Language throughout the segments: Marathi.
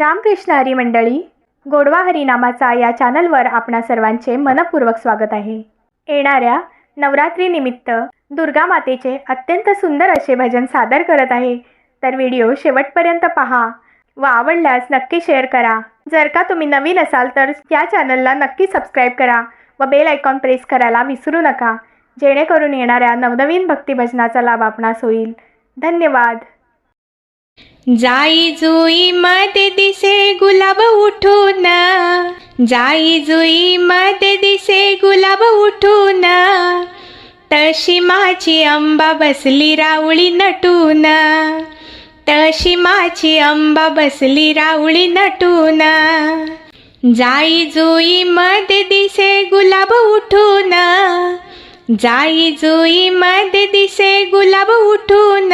रामकृष्ण हरी मंडळी गोडवा हरिनामाचा या चॅनलवर आपणा सर्वांचे मनपूर्वक स्वागत आहे. येणाऱ्या नवरात्रीनिमित्त दुर्गा मातेचे अत्यंत सुंदर असे भजन सादर करत आहे. तर व्हिडिओ शेवटपर्यंत पहा व आवडल्यास नक्की शेअर करा. जर का तुम्ही नवीन असाल तर या चॅनलला नक्की सबस्क्राईब करा व बेल आयकॉन प्रेस करायला विसरू नका. जेणेकरून येणाऱ्या नवनवीन भक्तिभजनाचा लाभ आपणास होईल. धन्यवाद. जाई जुई मध्ये दिसे गुलाब उठून. जाई जुई मध्ये दिसे गुलाब उठून. तशी माझी अंबा बसली राऊळी नटून. तशी माझी अंबा बसली राऊळी नटून. जाई जुई मध्ये दिसे गुलाब उठून. जाई जुई मध्ये दिसे गुलाब उठून.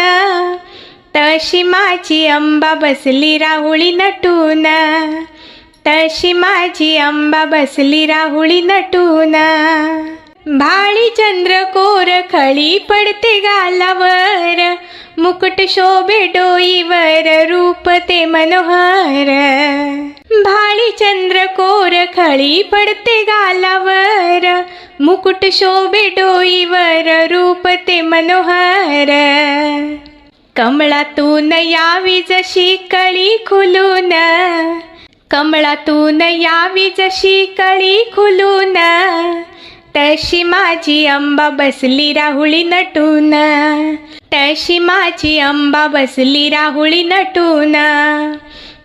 तशी माझी अंबा बसली राहुळी नटून. तशी माझी अंबा बसली राहुळी नटून. भाळी चंद्र कोर खळी पडते गालावर. मुकुट शोभे डोईवर रूप ते मनोहर. भाळी चंद्र कोर खळी पडते गालावर. मुकुट शोभे डोईवर रूप ते मनोहर. कमळातून यावी जशी कळी खुलून. कमळातून यावी जशी कळी खुलून. तशी माझी अंबा बसली राहुळी नटून. तशी माझी अंबा बसली राहुळी नटून.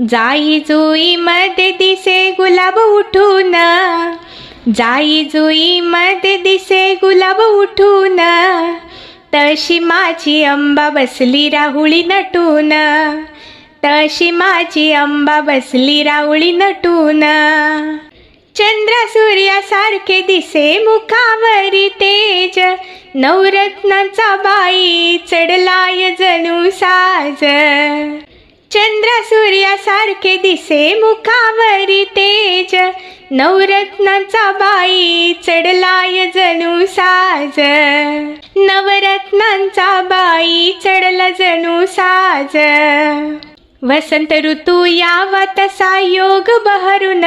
जाई जुई मध्ये दिसे गुलाब उठून. जाई जुई मध्ये दिसे गुलाब उठून. तशी माझी अंबा बसली राहुळी नटून. तशी माझी अंबा बसली राहुळी नटून. चंद्र सूर्यासारखे दिसे मुखावरी तेज. नवरत्नाचा बाई चढलाय जणू साज. चंद्र सूर्यासारखे दिसे मुखावरी तेज. नवरत्नाचा बाई चढलाय जणू साज. नवरत्नांचा बाई चढला जणू साज. वसंत ऋतू यावा तसा योग बहरुन.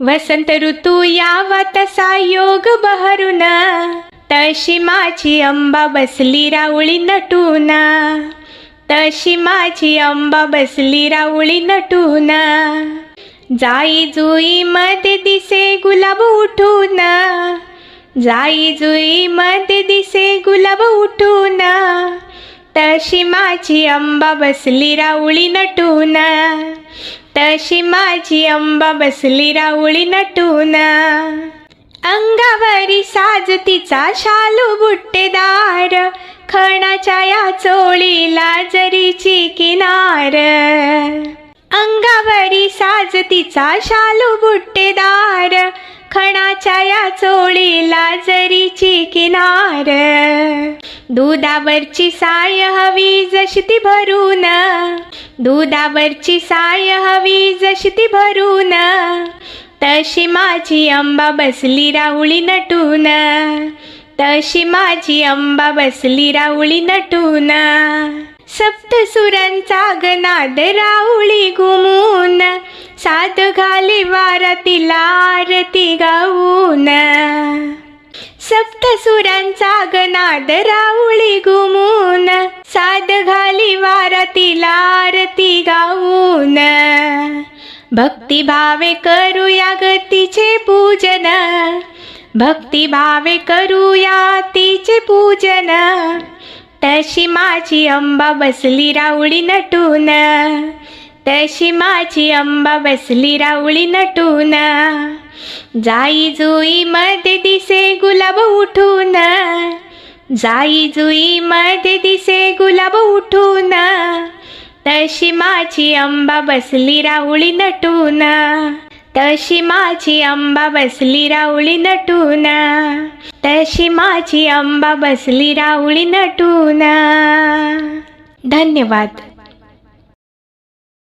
वसंत ऋतू यावा तसा योग बहरुन. तशी माझी अंबा बसली राऊळी नटून. तशी माझी अंबा बसली राऊळी नटून. जाई जुई मध्ये दिसे गुलाब उठून. जाई जुई मध्ये दिसे गुलाब उठून. तशी माझी अंबा बसली राऊळी नटून. तशी माझी अंबा बसली राऊळी नटून. अंगावरी साज तिचा शालू बुट्टेदार. खणाच्या या चोळीला जरीची किनार. अंगावरी साज शालू बुट्टेदार खणाच्या या चोळीला जरीची किनार. दुधावरची साय हवी जशी ती भरून. दुधावरची साय हवी जशी ती भरून. तशी माझी अंबा बसली राहुळी नटून. तशी माझी अंबा बसली राहुळी नटून. सप्तसुरांचा गनाद राहुळी घुमून. सात घाली वारा आरती गाऊन. सप्तसुरांचा गनाद राऊळी घुमून साध घाली वारा आरती गाऊन. भक्तिभावे करूया गतीचे पूजन. भक्तिभावे करूया तिचे पूजन. तशी माझी अंबा बसली राऊळी नटून. तशी माझी अंबा बसली राऊळी नटून. जाई जुई मध्ये दिसे गुलाब उठून. जाई जुई मध्ये दिसे गुलाब उठून. तशी माझी अंबा बसली राऊळी नटून. तशी माझी अंबा बसली राऊळी नटून. तशी माझी अंबा बसली राऊळी नटून. धन्यवाद.